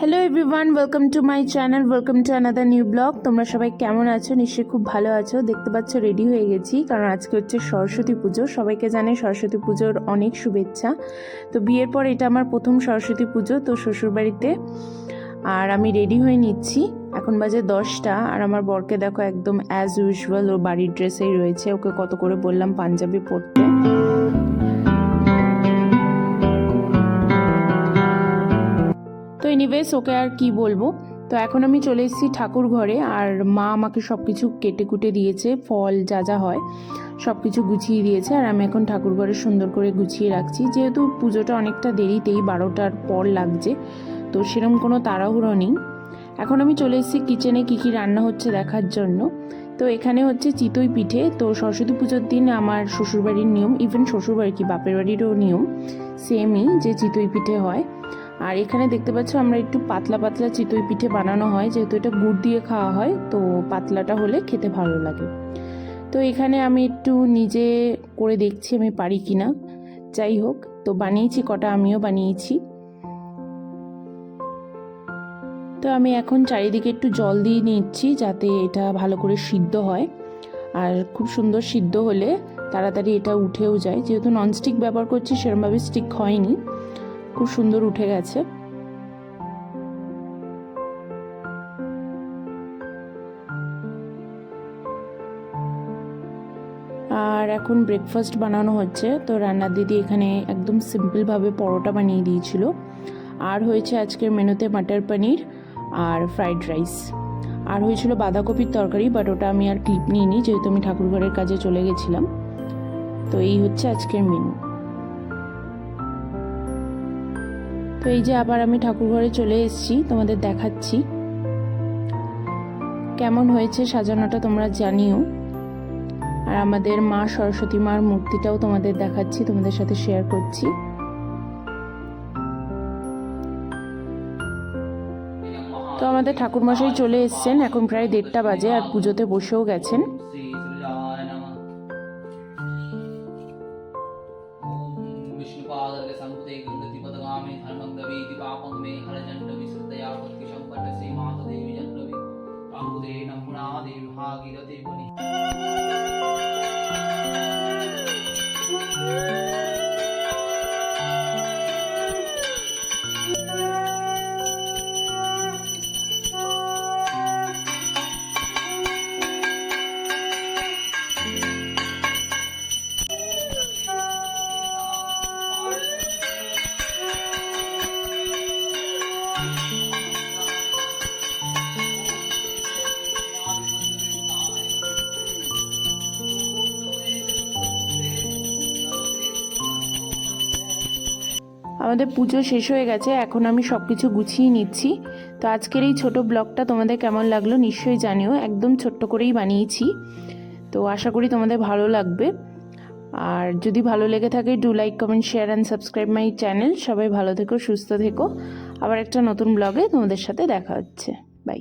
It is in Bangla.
Hello everyone welcome to my channel welcome to another new blog তোমরা সবাই কেমন আছো? নিশ্চয়ই খুব ভালো আছো। দেখতে পাচ্ছ রেডি হয়ে গেছি, কারণ আজকে হচ্ছে সরস্বতী পুজো। সবাইকে জানে সরস্বতী পুজোর অনেক শুভেচ্ছা। তো বিয়ের পর এটা আমার প্রথম সরস্বতী পুজো, তো শ্বশুরবাড়িতে। আর আমি রেডি হয়ে নিচ্ছি। এখন বাজে দশটা, আর আমার বরকে দেখো একদম অ্যাজ ইউজুয়াল ওর বাড়ির ড্রেসেই রয়েছে। ওকে কত করে বললাম, পাঞ্জাবি পরতে। এনিওয়েজ ওকে আর কি বলব? তো এখন আমি চলে এসেছি ঠাকুর ঘরে, আর মা আমাকে সব কিছু কেটে কুটে দিয়েছে, ফল যা যা হয় সব কিছু গুছিয়ে দিয়েছে, আর আমি এখন ঠাকুর ঘরে সুন্দর করে গুছিয়ে রাখছি। যেহেতু পুজোটা অনেকটা দেরিতেই, বারোটার পর লাগছে, তো সেরকম কোনো তাড়াহুড়ো নেই। এখন আমি চলে এসেছি কিচেনে কী কী রান্না হচ্ছে দেখার জন্য। তো এখানে হচ্ছে চিতই পিঠে, তো সরস্বতী পুজোর দিন আমার শ্বশুরবাড়ির নিয়ম ইভেন শ্বশুরবাড়ি কি, বাপের বাড়িরও নিয়ম সেমই যে চিতই পিঠে হয়। আর এখানে দেখতে পাচ্ছ আমরা একটু পাতলা পাতলা চিতই পিঠে বানানো হয়, যেহেতু এটা গুড় দিয়ে খাওয়া হয়, তো পাতলাটা হলে খেতে ভালো লাগে। তো এখানে আমি একটু নিজে করে দেখছি আমি পারি কি না যাই হোক, তো বানিয়েছি, কটা আমিও বানিয়েছি। তো আমি এখন চারিদিকে একটু জল দিয়ে নিচ্ছি, যাতে এটা ভালো করে সিদ্ধ হয়। আর খুব সুন্দর সিদ্ধ হলে তাড়াতাড়ি এটা উঠেও যায়। যেহেতু ননস্টিক ব্যবহার করছি, সেরমভাবে স্টিক হয়নি। খুব সুন্দর উঠে গেছে। আর এখন ব্রেকফাস্ট বানানো হচ্ছে। তো রান্নার দিদি এখানে একদম সিম্পলভাবে পরোটা বানিয়ে দিয়েছিল। আর হয়েছে আজকের মেনুতে মাটার পনির আর ফ্রাইড রাইস আর হয়েছিল বাঁধাকপির তরকারি বাট ওটা আমি আর ক্লিপ নিইনি, যেহেতু আমি ঠাকুরঘরের কাজে চলে গেছিলাম। তো এই হচ্ছে আজকের মেনু এই যে আবার আমি ঠাকুরঘরে চলে এসেছি তোমাদের দেখাচ্ছি কেমন হয়েছে সাজানোটা তোমরা জানিও আর আমাদের মা সরস্বতী মার মূর্তিটাও তোমাদের দেখাচ্ছি তোমাদের সাথে শেয়ার করছি তো আমাদের ঠাকুরমশাই চলে এসছেন এখন প্রায় দেড়টা বাজে আর পুজোতে বসেও গেছেন श्री सूर्याय ஆகுமே ஹரஜண்டவி ஸ்ருதயா பத்கி சம்பன்னசே மாததேவி ஜண்டவி அம்புதே நம்புனாதே விஹாகிரதே மணி আমাদের পুজো শেষ হয়ে গেছে, এখন আমি সব কিছু গুছিয়ে নিচ্ছি। তো আজকের এই ছোট ব্লগটা তোমাদের কেমন লাগল নিশ্চয়ই জানিও, একদম ছোট্ট করেই বানিয়েছি। তো আশা করি তোমাদের ভালো লাগবে। আর যদি ভালো লেগে থাকে do like comment share and subscribe my channel সবাই ভালো থেকো, সুস্থ থেকো। আবার একটা নতুন ব্লগে তোমাদের সাথে দেখা হচ্ছে। বাই